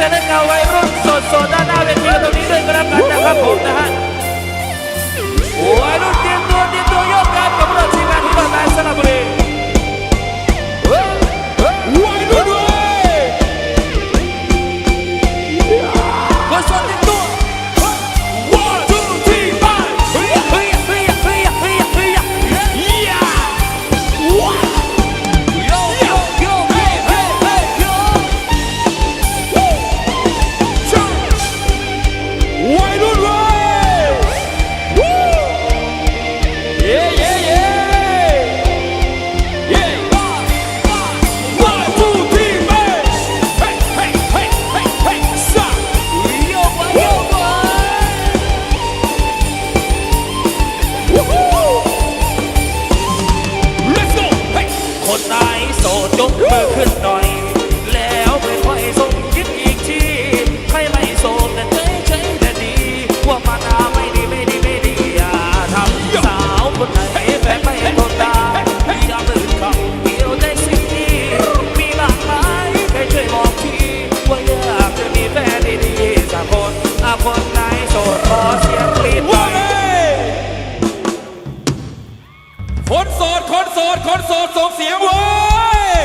Seneca, so, Sosona. นดีๆสักคนอาคนไหนโสดขอเสียงกรี๊ดหน่ยคนโสดคนโสดคนโสดส่งเสียงโว้ย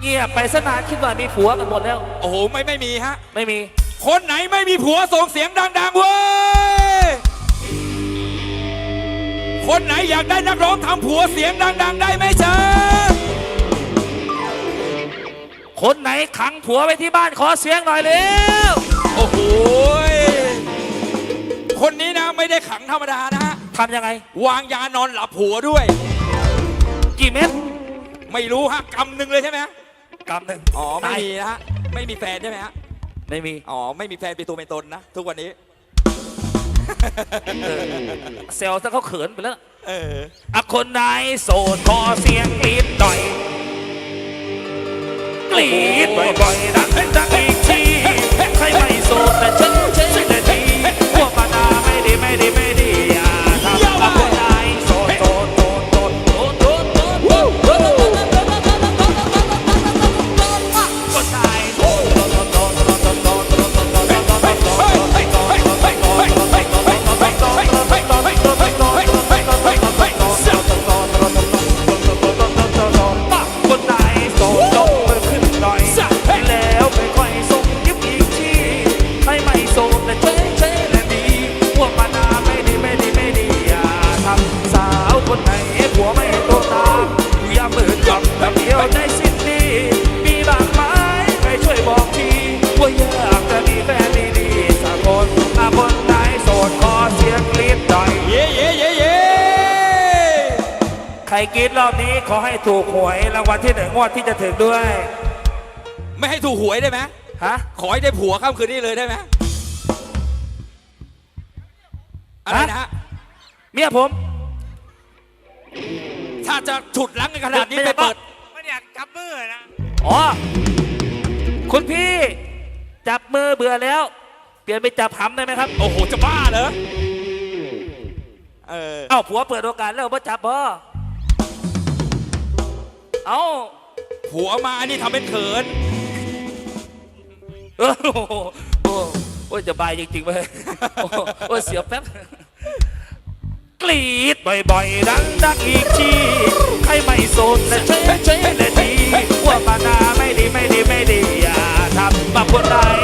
เงียบไปสนาคิดว่ามีผัวกันหมดแล้ว โอ้โหไม่ไม่มีฮะ ไม่มี คนไหนไม่มีผัวส่งเสียงดังๆเว้ยคนไหนอยากได้นักร้องทำผัวเสียงดัง ๆ ได้ไหมเชิญ คนไหนขังผัวไว้ที่บ้านขอเสียงหน่อยเร็ว โอ้โหคนนี้นะไม่ได้ขังธรรมดานะทำยังไง วางยานอนหลับผัวด้วย กี่เม็ดไม่รู้ฮะกำหนึ่งเลยใช่ไหมกำหนึ่งอ๋อไม่มีนะฮะ ไม่มีแฟนใช่ไหมฮะ ไม่มี อ๋อไม่มีแฟนเป็นตัวเป็นตนนะ ทุกวันนี้ เซลล์ซะเขาเขินไปแล้ว เออ อะคนไหนโสดขอเสียงกรี๊ดหน่อย กรีดบ่อยๆนะดังอีกทีใครไม่โสดแต่ฉันฉันจทีพวกปานาไม่ดีไม่ดีไม่ รกรี๊ดรอบนี้ขอให้ถูกหวยรางวัลที่หนึ่งงวดที่จะถึงด้วย ไม่ให้ถูกหวยได้ไหมฮะ ขอให้ได้ผัวข้ามคืนนี้เลยได้ไหมอะไรนะฮะเมียผมถ้าจะฉุดลังกันขนาดนี้ไปเปิด ไม่อยากจับมือนะ อ๋อ คุณพี่จับมือเบื่อแล้ว เปลี่ยนไปจับหำได้ไหมครับ โอ้โห จะบ้าเหรอ เออ เอ้าผัวเปิดโอกาสแล้วว่าจับบ่ เอ้าผัวมาอันนี้ทำเป็นเขินเออโอ้โหโอ้โหโอ้ยจะบายจริงๆเว้ยโอ้โหโอ้ยเสียวแป๊บกรีดบ่อยๆดังๆอีกทีใครไม่โสดและเฉยเฉยๆและดีว่ามานาไม่ดีไม่ดีไม่ดีอย่าทำมาคนใดโส